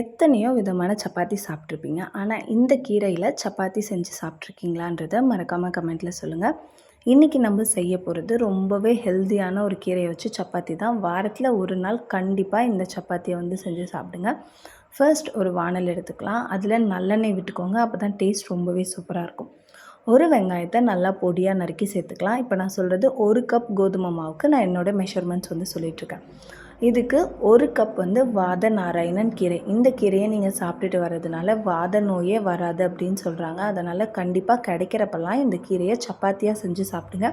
எத்தனையோ விதமான சப்பாத்தி சாப்பிட்ருப்பீங்க. ஆனால் இந்த கீரையில் சப்பாத்தி செஞ்சு சாப்பிட்ருக்கீங்களான்றத மறக்காமல் கமெண்ட்டில் சொல்லுங்கள் இன்றைக்கி நம்ம செய்ய போகிறது ரொம்பவே ஹெல்த்தியான ஒரு கீரையை வச்சு சப்பாத்தி தான். வாரத்தில் ஒரு நாள் கண்டிப்பாக இந்த சப்பாத்தியை வந்து செஞ்சு சாப்பிடுங்க. ஃபர்ஸ்ட் ஒரு வானல் எடுத்துக்கலாம். அதில் நல்லெண்ணெய் விட்டுக்கோங்க. அப்போ தான் டேஸ்ட் ரொம்பவே சூப்பராக இருக்கும். ஒரு வெங்காயத்தை நல்லா பொடியாக நறுக்கி சேர்த்துக்கலாம். இப்போ நான் சொல்கிறது ஒரு கப் கோதுமை மாவுக்கு நான் என்னோடய மெஷர்மெண்ட்ஸ் வந்து சொல்லிகிட்ருக்கேன் இதுக்கு ஒரு கப் வந்து வாத நாராயணன் கீரை. இந்த கீரையை நீங்கள் சாப்பிட்டுட்டு வர்றதுனால வாத நோயே வராது அப்படின்னு சொல்கிறாங்க அதனால் கண்டிப்பாக கிடைக்கிறப்பெல்லாம் இந்த கீரையை சப்பாத்தியாக செஞ்சு சாப்பிடுங்க.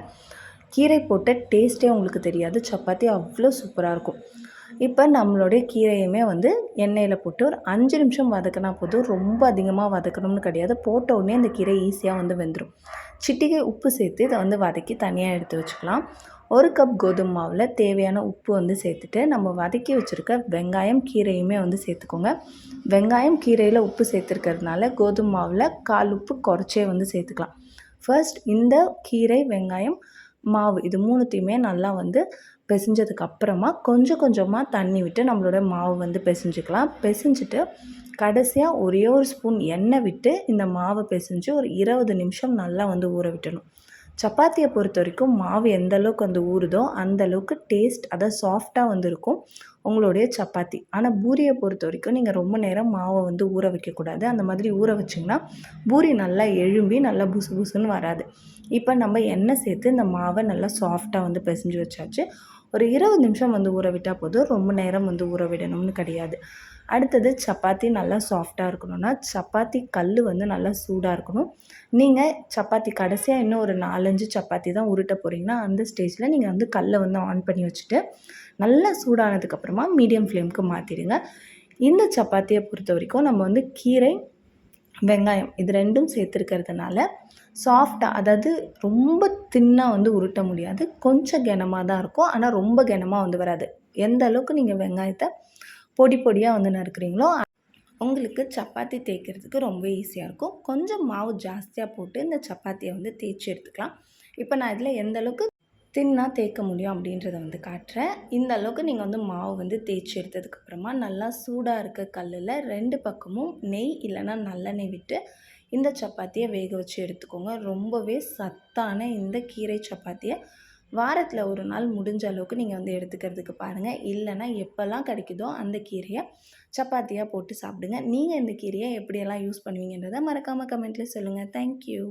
கீரை போட்ட டேஸ்ட்டே உங்களுக்கு தெரியாது. சப்பாத்தி அவ்வளோ சூப்பராக இருக்கும். இப்போ நம்மளுடைய கீரையுமே வந்து எண்ணெயில் போட்டு ஒரு அஞ்சு நிமிஷம் வதக்கினா போதும். ரொம்ப அதிகமாக வதக்கணும்னு கிடையாது. போட்ட உடனே இந்த கீரை ஈஸியாக வந்து வெந்துடும் சிட்டிகை உப்பு சேர்த்து இதை வந்து வதக்கி தனியாக எடுத்து வச்சுக்கலாம். ஒரு கப் கோதுமை மாவில் தேவையான உப்பு வந்து சேர்த்துட்டு நம்ம வதக்கி வச்சுருக்க வெங்காயம் கீரையுமே வந்து சேர்த்துக்கோங்க. வெங்காயம் கீரையில் உப்பு சேர்த்துருக்கிறதுனால கோதுமை மாவில் கால் உப்பு குறைச்சே வந்து சேர்த்துக்கலாம். ஃபர்ஸ்ட் இந்த கீரை வெங்காயம் மாவு இது மூணுத்தையுமே நல்லா வந்து பிசைஞ்சதுக்கு அப்புறமா கொஞ்சம் கொஞ்சமாக தண்ணி விட்டு நம்மளோட மாவு வந்து பிசைஞ்சுக்கலாம். பிசைஞ்சிட்டு கடைசியாக ஒரே ஒரு ஸ்பூன் எண்ணெய் விட்டு இந்த மாவை பிசைஞ்சு ஒரு இருபது நிமிஷம் நல்லா வந்து ஊற விட்டணும். சப்பாத்தியை பொறுத்த வரைக்கும் மாவு எந்த அளவுக்கு வந்து ஊறுதோ அந்த அளவுக்கு டேஸ்ட் அதை சாஃப்டாக வந்து இருக்கும் உங்களுடைய சப்பாத்தி. ஆனால் பூரியை பொறுத்த வரைக்கும் நீங்கள் ரொம்ப நேரம் மாவை வந்து ஊற வைக்கக்கூடாது. அந்த மாதிரி ஊற வச்சிங்கன்னா பூரி நல்லா எழும்பி நல்லா புசு புசுன்னு வராது. இப்போ நம்ம எண்ணெய் சேர்த்து இந்த மாவை நல்லா சாஃப்டாக வந்து பிசைஞ்சு வச்சாச்சு. ஒரு இருபது நிமிஷம் வந்து ஊற விட்டால் போதும். ரொம்ப நேரம் வந்து ஊற விடணும்னு கிடையாது. அடுத்தது சப்பாத்தி நல்லா சாஃப்டாக இருக்கணும்னா சப்பாத்தி கல் வந்து நல்லா சூடாக இருக்கணும். நீங்கள் சப்பாத்தி கடைசியாக இன்னும் ஒரு நாலஞ்சு சப்பாத்தி தான் உருட்ட போகிறீங்கன்னா அந்த ஸ்டேஜில் நீங்கள் வந்து கல்லை வந்து ஆன் பண்ணி வச்சுட்டு நல்லா சூடானதுக்கப்புறமா மீடியம் ஃப்ளேமுக்கு மாற்றிடுங்க இந்த சப்பாத்தியை பொறுத்த வரைக்கும் நம்ம வந்து கீரை வெங்காயம் இது ரெண்டும் சேர்த்துருக்கிறதுனால சாஃப்டாக அதாவது ரொம்ப தின்னாக வந்து உருட்ட முடியாது. கொஞ்சம் கனமாக தான் இருக்கும். ஆனால் ரொம்ப கனமாக வந்து வராது. எந்த அளவுக்கு நீங்கள் வெங்காயத்தை பொடி பொடியாக வந்து நறுக்கிறீங்களோ உங்களுக்கு சப்பாத்தி தேய்க்கிறதுக்கு ரொம்ப ஈஸியாக இருக்கும். கொஞ்சம் மாவு ஜாஸ்தியாக போட்டு இந்த சப்பாத்தியை வந்து தேய்ச்சி எடுத்துக்கலாம். இப்போ நான் இதில் எந்த அளவுக்கு தின்னா தேய்க்க முடியும் அப்படின்றத வந்து காட்டுறேன். இந்த அளவுக்கு நீங்கள் வந்து மாவு வந்து தேய்ச்சி எடுத்ததுக்கப்புறமா நல்லா சூடாக இருக்க கல்லில் ரெண்டு பக்கமும் நெய் இல்லைன்னா நல்லெண்ணெய் விட்டு இந்த சப்பாத்தியை வேக வச்சு எடுத்துக்கோங்க. ரொம்பவே சத்தான இந்த கீரை சப்பாத்தியை வாரத்தில் ஒரு நாள் முடிஞ்ச அளவுக்கு நீங்கள் வந்து எடுத்துக்கிறதுக்கு பாருங்கள் இல்லைன்னா எப்போல்லாம் கிடைக்குதோ அந்த கீரையை சப்பாத்தியாக போட்டு சாப்பிடுங்க. நீங்கள் இந்த கீரையை எப்படியெல்லாம் யூஸ் பண்ணுவீங்கன்றதை மறக்காமல் கமெண்ட்டில் சொல்லுங்கள் தேங்க்யூ